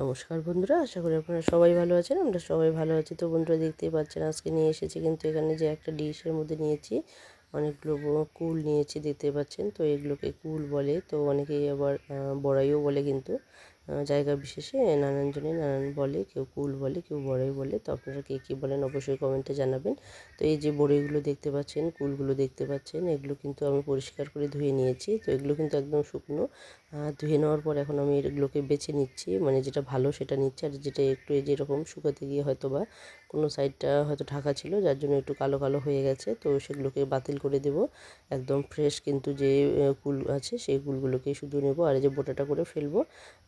নমস্কার বন্ধুরা, আশা করি আপনারা সবাই ভালো আছেন, আমরা সবাই ভালো আছি। তো বন্ধুরা দেখতেই পাচ্ছেন, আজকে নিয়ে এসেছি কিন্তু এখানে যে একটা ডিশের মধ্যে নিয়েছি, অনেকগুলো কুল নিয়েছি দেখতে পাচ্ছেন। তো এগুলোকে কুল বলে, তো অনেকেই আবার বড়াইও বলে কিন্তু। জায়গা বিশেষে নানান জনে নানান বলে, কেউ কুল বলে, কেউ বড়াই বলে। তো আপনারা কে কী বলেন অবশ্যই কমেন্টে জানাবেন। তো এই যে বড়িগুলো দেখতে পাচ্ছেন, কুলগুলো দেখতে পাচ্ছেন, এগুলো কিন্তু আমি পরিষ্কার করে ধুয়ে নিয়েছি। তো এগুলো কিন্তু একদম শুকনো। ধুয়ে নেওয়ার পর এখন আমি এগুলোকে বেছে নিচ্ছি। মানে যেটা ভালো সেটা নিচ্ছি। আর যেটা একটু এই যেরকম শুকাতে গিয়ে হয়তো বা কোনো সাইডটা হয়তো ঢাকা ছিল, যার জন্য একটু কালো কালো হয়ে গেছে, তো সেগুলোকে বাতিল করে দেব। একদম ফ্রেশ কিন্তু যে কুল আছে, সেই কুলগুলোকে শুধু নেব। আর এই যে বোটাটা করে ফেলব।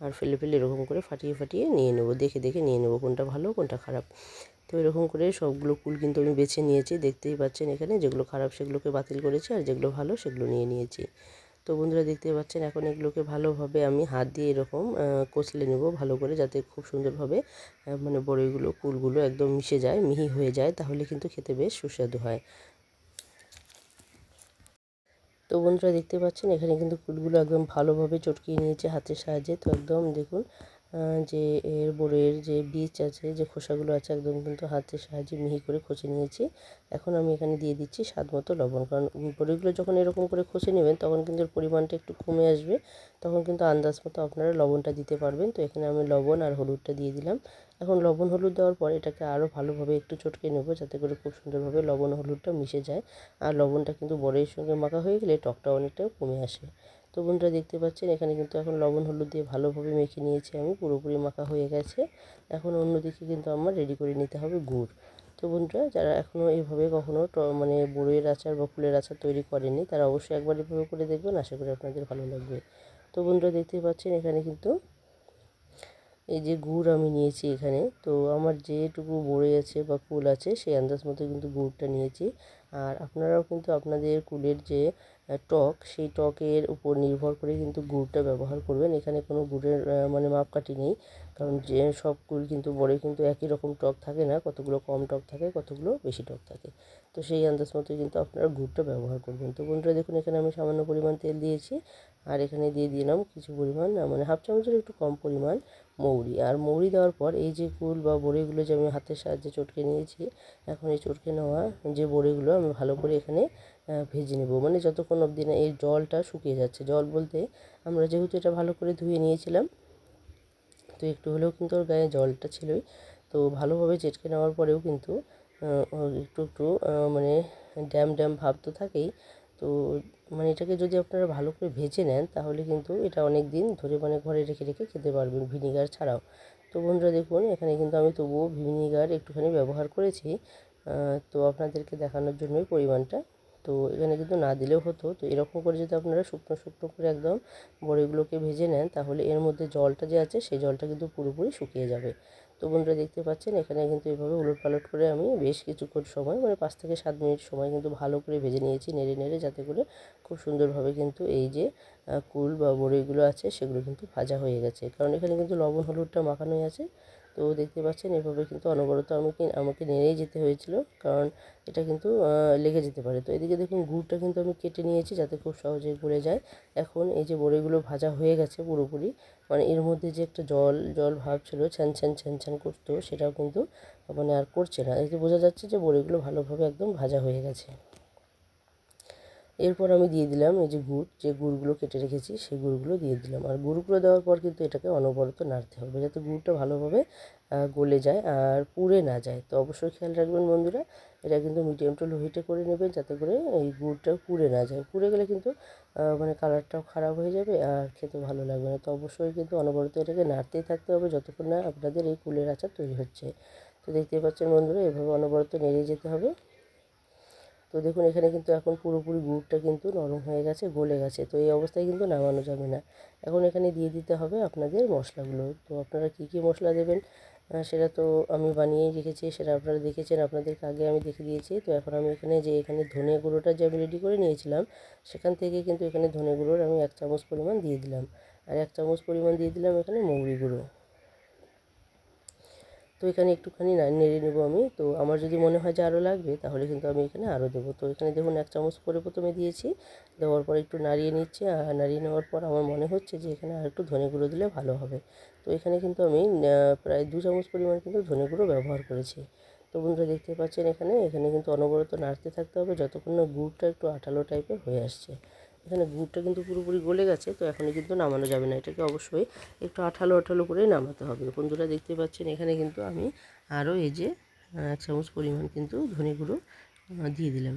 আর ফেলে ফেলে ফেলে এরকম করে ফাটিয়ে ফাটিয়ে নিয়ে নেব, দেখে দেখে নিয়ে নেব কোনটা ভালো, কোনটা খারাপ। তো এরকম করে সবগুলো কুল কিন্তু আমি বেছে নিয়েছি, দেখতেই পাচ্ছেন এখানে যেগুলো খারাপ সেগুলোকে বাতিল করেছি আর যেগুলো ভালো সেগুলো নিয়ে নিয়েছি। তো বন্ধুরা দেখতে পাচ্ছেন এখন এগুলোকে ভালোভাবে আমি হাত দিয়ে এরকম কচলে নেব ভালো করে যাতে খুব সুন্দরভাবে মানে বড়িগুলো কুলগুলো একদম মিশে যায়, মিহি হয়ে যায়, তাহলে কিন্তু খেতে বেশ সুস্বাদু হয়। তো বন্ধুরা দেখতে পাচ্ছেন, এখানে কিন্তু কুলগুলো একদম ভালোভাবে চটকিয়ে নিয়েছে হাতের সাহায্যে। তো একদম দেখুন যে এর বোরের যে বীজ আছে, যে খোসাগুলো আছে, একদম কিন্তু হাতের সাহায্যে মিহি করে খসে নিয়েছি। এখন আমি এখানে দিয়ে দিচ্ছি স্বাদ মতো লবণ, কারণ বড়িগুলো যখন এরকম করে খসে নেবেন, তখন কিন্তু এর পরিমাণটা একটু কমে আসবে। তখন কিন্তু আন্দাজ মতো আপনারা লবণটা দিতে পারবেন। তো এখানে আমি লবণ আর হলুদটা দিয়ে দিলাম। এখন লবণ হলুদ দেওয়ার পর এটাকে আরও ভালোভাবে একটু চটকে নেব, যাতে করে খুব সুন্দরভাবে লবণ হলুদটা মিশে যায়। আর লবণটা কিন্তু বড়ির সঙ্গে মাখা হয়ে গেলে টকটা অনেকটা কমে আসে। তো বন্ধুরা দেখতে পাচ্ছেন, এখানে কিন্তু এখন লবণ হলুদ দিয়ে ভালোভাবে মেখে নিয়েছি আমি, পুরোপুরি মাখা হয়ে গেছে। এখন অন্যদিকে কিন্তু আমার রেডি করে নিতে হবে গুড়। তো বন্ধুরা, যারা এখনও এভাবে কখনও মানে বড়ইয়ের আচার বা ফুলের আচার তৈরি করেনি তারা অবশ্যই একবার এভাবে করে দেখবেন, আশা করি আপনাদের ভালো লাগবে। তো বন্ধুরা দেখতেই পাচ্ছেন, এখানে কিন্তু এই যে গুড় আমি নিয়েছি এখানে, তো আমার যেটুকু বড়ি আছে বা কুল আছে, সেই আন্দাজ মতো কিন্তু গুড়টা নিয়েছি। আর আপনারাও কিন্তু আপনাদের কুলের যে টক, সেই টকের উপর নির্ভর করে কিন্তু গুড়টা ব্যবহার করবেন। এখানে কোনো গুড়ের মানে মাপকাঠি নেই, কারণ যে সব কুল কিন্তু বড়ি কিন্তু একই রকম টক থাকে না, কতগুলো কম টক থাকে, কতগুলো বেশি টক থাকে। তো সেই আন্দাজ মতো কিন্তু আপনারা গুড়টা ব্যবহার করবেন। তো বন্ধুরা, দেখুন, এখানে আমি সামান্য পরিমাণ তেল দিয়েছি, আর এখানে দিয়ে দিলাম কিছু পরিমাণ মানে হাফ চামচের একটু কম পরিমাণ মৌরি। আর মৌরি দেওয়ার পর এই যে কুল বা বড়িগুলো যে আমি হাতের সাহায্যে চটকে নিয়েছি, এখন এই চটকে নেওয়া যে বড়িগুলো আমি ভালো করে এখানে ভেজে নেব। মানে যতক্ষণ অবধি না এই জলটা শুকিয়ে যাচ্ছে। জল বলতে আমরা যেহেতু এটা ভালো করে ধুয়ে নিয়েছিলাম, তো একটু হলেও কিন্তু ওর গায়ে জলটা ছিলই। তো ভালোভাবে চেটকে নেওয়ার পরেও কিন্তু একটু একটু মানে ড্যাম ড্যাম ভাব তো থাকেই। তো মানে এটাকে যদি আপনারা ভালো করে ভেজে নেন, তাহলে কিন্তু এটা অনেক দিন ধরে মানে ঘরে রেখে রেখে খেতে পারবেন ভিনিগার ছাড়াও। তো বন্ধুরা দেখুন, এখানে কিন্তু আমি তবুও ভিনিগার একটুখানি ব্যবহার করেছি। তো আপনাদেরকে দেখানোর জন্যই পরিমাণটা। তো এখানে কিন্তু না দিলেও হতো। তো এরকম করে যদি আপনারা শুকনো শুকনো করে একদম বড়িগুলোকে ভেজে নেন, তাহলে এর মধ্যে জলটা যে আছে, সেই জলটা কিন্তু পুরোপুরি শুকিয়ে যাবে। তো বন্ধুরা দেখতে পাচ্ছেন, এখানে কিন্তু এভাবে উলট পালট করে আমি বেশ কিছুক্ষণ সময় মানে পাঁচ থেকে সাত মিনিট সময় কিন্তু ভালো করে ভেজে নিয়েছি, নেড়ে নেড়ে যাতে করে খুব সুন্দরভাবে কিন্তু এই যে কুল বা বড়িগুলো আছে সেগুলো কিন্তু ভাজা হয়ে গেছে। কারণ এখানে কিন্তু লবণ, হলুদটা মাখানোই আছে। তো দেখতে পাচ্ছেন, এভাবে কিন্তু অনবরত আমাকে আমাকে নেড়েই যেতে হয়েছিল, কারণ এটা কিন্তু লেগে যেতে পারে। তো এদিকে দেখুন, গুড়টা কিন্তু আমি কেটে নিয়েছি যাতে খুব সহজে গলে যায়। এখন এই যে বড়িগুলো ভাজা হয়ে গেছে পুরোপুরি মানে এর মধ্যে যে একটা জল জল ভাব ছিল, ছ্যান ছ্যান ছ্যান ছ্যান করতো, সেটাও কিন্তু মানে আর করছে না। এতে বোঝা যাচ্ছে যে বড়িগুলো ভালোভাবে একদম ভাজা হয়ে গেছে। এরপর আমি দিয়ে দিলাম এই যে গুড়, যে গুড়গুলো কেটে রেখেছি সেই গুড়গুলো দিয়ে দিলাম। আর গুড়গুলো দেওয়ার পর কিন্তু এটাকে অনবরত নাড়তে হবে যাতে গুড়টা ভালোভাবে গলে যায় আর পুড়ে না যায়। তো অবশ্যই খেয়াল রাখবেন বন্ধুরা, এটা কিন্তু মিডিয়াম টু লো হিটে করে নেবেন যাতে করে এই গুড়টা পুড়ে না যায়। পুড়ে গেলে কিন্তু মানে কালারটাও খারাপ হয়ে যাবে আর খেতে ভালো লাগবে না। তো অবশ্যই কিন্তু অনবরত এটাকে নাড়তেই থাকতে হবে যতক্ষণ না আপনাদের এই কুলের আচার তৈরি হচ্ছে। তো দেখতেই পাচ্ছেন বন্ধুরা, এভাবে অনবরত নেড়ে যেতে হবে। তো দেখুন, এখানে কিন্তু এখন পুরোপুরি গুড়টা কিন্তু নরম হয়ে গেছে, গলে গেছে। তো এই অবস্থায় কিন্তু নামানো যাবে না। এখন এখানে দিয়ে দিতে হবে আপনাদের মশলাগুলো। তো আপনারা কী কী মশলা দেবেন সেটা তো আমি বানিয়েই রেখেছি, সেটা আপনারা দেখেছেন আপনাদেরকে আগে আমি দেখে দিয়েছি। তো এখন আমি এখানে যে এখানে ধনে গুঁড়োটা যে আমি রেডি করে নিয়েছিলাম, সেখান থেকে কিন্তু এখানে ধনে গুঁড়োর আমি এক চামচ পরিমাণ দিয়ে দিলাম। আর এক চামচ পরিমাণ দিয়ে দিলাম এখানে মৌরি গুঁড়ো। তো এখানে একটুখানি নেড়ে নেব আমি। তো আমার যদি মনে হয় যে আরও লাগবে, তাহলে কিন্তু আমি এখানে আরও দেবো। তো এখানে দেখুন এক চামচ করে প্রথমে দিয়েছি। দেওয়ার পর একটু নাড়িয়ে নিচ্ছি আর নাড়িয়ে নেওয়ার পর আমার মনে হচ্ছে যে এখানে আর একটু ধনে গুঁড়ো দিলে ভালো হবে। তো এখানে কিন্তু আমি প্রায় দু চামচ পরিমাণ কিন্তু ধনে গুঁড়ো ব্যবহার করেছি। তো বন্ধুরা দেখতে পাচ্ছেন এখানে। এখানে কিন্তু অনবরত নাড়তে থাকতে হবে, যতক্ষণ না গুড়টা একটু আঠালো টাইপের হয়ে আসছে। এখানে গুড়টা কিন্তু পুরোপুরি গলে গেছে, তো এখনই কিন্তু নামানো যাবে না। এটাকে অবশ্যই একটু আঠালো আঠালো করে নামাতে হবে। বন্ধুরা দেখতে পাচ্ছেন, এখানে কিন্তু আমি আরও এই যে এক চামচ পরিমাণ কিন্তু ধনে গুঁড়ো দিয়ে দিলাম।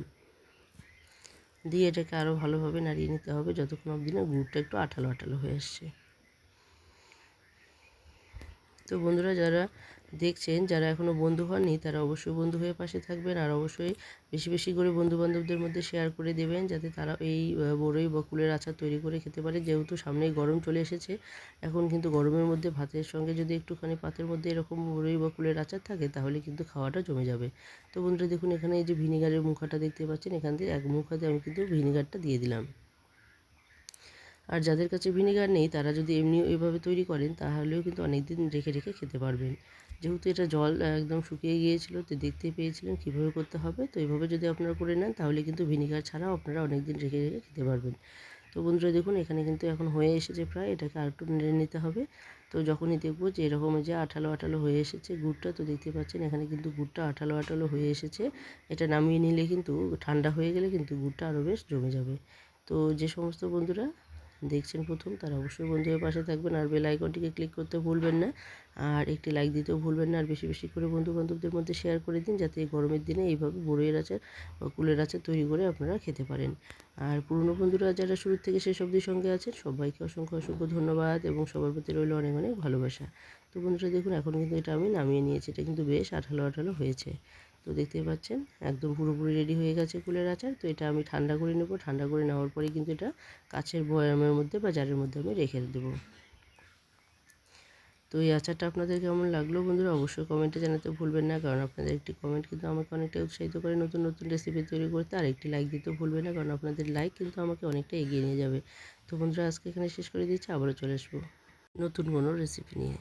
দিয়ে এটাকে আরও ভালোভাবে নাড়িয়ে নিতে হবে, যতক্ষণ অবধি না গুড়টা একটু আঠালো আঠালো হয়ে আসছে। তো বন্ধুরা যারা দেখছেন, যারা এখনও বন্ধু হননি, তারা অবশ্যই বন্ধু হয়ে পাশে থাকবেন আর অবশ্যই বেশি বেশি করে বন্ধু বান্ধবদের মধ্যে শেয়ার করে দেবেন যাতে তারা এই বড়ই বা কুলের আচার তৈরি করে খেতে পারে। যেহেতু সামনেই গরম চলে এসেছে, এখন কিন্তু গরমের মধ্যে ভাতের সঙ্গে যদি একটুখানি পাতের মধ্যে এরকম বড়ই বা কুলের আচার থাকে, তাহলে কিন্তু খাওয়াটা জমে যাবে। তো বন্ধুরা দেখুন, এখানে এই যে ভিনিগারের মুখাটা দেখতে পাচ্ছেন, এখান থেকে এক মুখাতে আমি কিন্তু ভিনিগারটা দিয়ে দিলাম। আর যাদের কাছে ভিনেগার নেই, তারা যদি এমনি এভাবে তৈরি করেন, তাহলেও কিন্তু অনেক দিন রেখে রেখে খেতে পারবেন। যেহেতু এটা জল একদম শুকিয়ে গিয়েছিল, তো দেখতেই পেয়েছিলেন কীভাবে করতে হবে। তো এইভাবে যদি আপনারা করে নেন, তাহলে কিন্তু ভিনিগার ছাড়াও আপনারা অনেক দিন রেখে রেখে খেতে পারবেন। তো বন্ধুরা, দেখুন, এখানে কিন্তু এখন হয়ে এসেছে প্রায়, এটাকে আরেকটু নেড়ে নিতে হবে। তো যখনই দেখব যে এরকম যে আঠালো আঠালো হয়ে এসেছে গুড়টা, তো দেখতে পাচ্ছেন এখানে কিন্তু গুড়টা আঠালো আঠালো হয়ে এসেছে। এটা নামিয়ে নিলে কিন্তু ঠান্ডা হয়ে গেলে কিন্তু গুড়টা আরও বেশ জমে যাবে। তো যে সমস্ত বন্ধুরা দেখছেন প্রথম, তারা অবশ্যই বন্ধুদের পাশে থাকবেন আর বেল আইকনটিকে ক্লিক করতে ভুলবেন না। আর একটি লাইক দিতেও ভুলবেন না, আর বেশি বেশি করে বন্ধু বান্ধবদের মধ্যে শেয়ার করে দিন, যাতে এই গরমের দিনে এইভাবে বড়ইয়ের আচার বা কুলের আচার তৈরি করে আপনারা খেতে পারেন। আর পুরনো বন্ধুরা যারা শুরু থেকে শেষ অবধির সঙ্গে আছেন, সবাইকে অসংখ্য অসংখ্য ধন্যবাদ এবং সবার প্রতি রইল অনেক অনেক ভালোবাসা। তো বন্ধুরা দেখুন, এখন কিন্তু এটা আমি নামিয়ে নিয়েছি, এটা কিন্তু বেশ আঠালো আঠালো হয়েছে। তো দেখতেই পাচ্ছেন, একদম পুরোপুরি রেডি হয়ে গেছে কুলের আচার। তো এটা আমি ঠান্ডা করে নেব। ঠান্ডা করে নেওয়ার পরে কিন্তু এটা কাছের বয়ামের মধ্যে বা জারের মধ্যে আমি রেখে দেবো। তো এই আচারটা আপনাদের কেমন লাগল বন্ধুরা? অবশ্যই কমেন্টে জানাতে ভুলবেন না, কারণ আপনাদের একটি কমেন্ট কিন্তু আমাকে অনেকটা উৎসাহিত করে নতুন নতুন রেসিপি তৈরি করতে। আর একটি লাইক দিতে ভুলবেন না, কারণ আপনাদের লাইক কিন্তু আমাকে অনেকটা এগিয়ে নিয়ে যাবে। তো বন্ধুরা, আজকে এখানে শেষ করে দিচ্ছি। আবারও চলে আসব নতুন কোনো রেসিপি নিয়ে।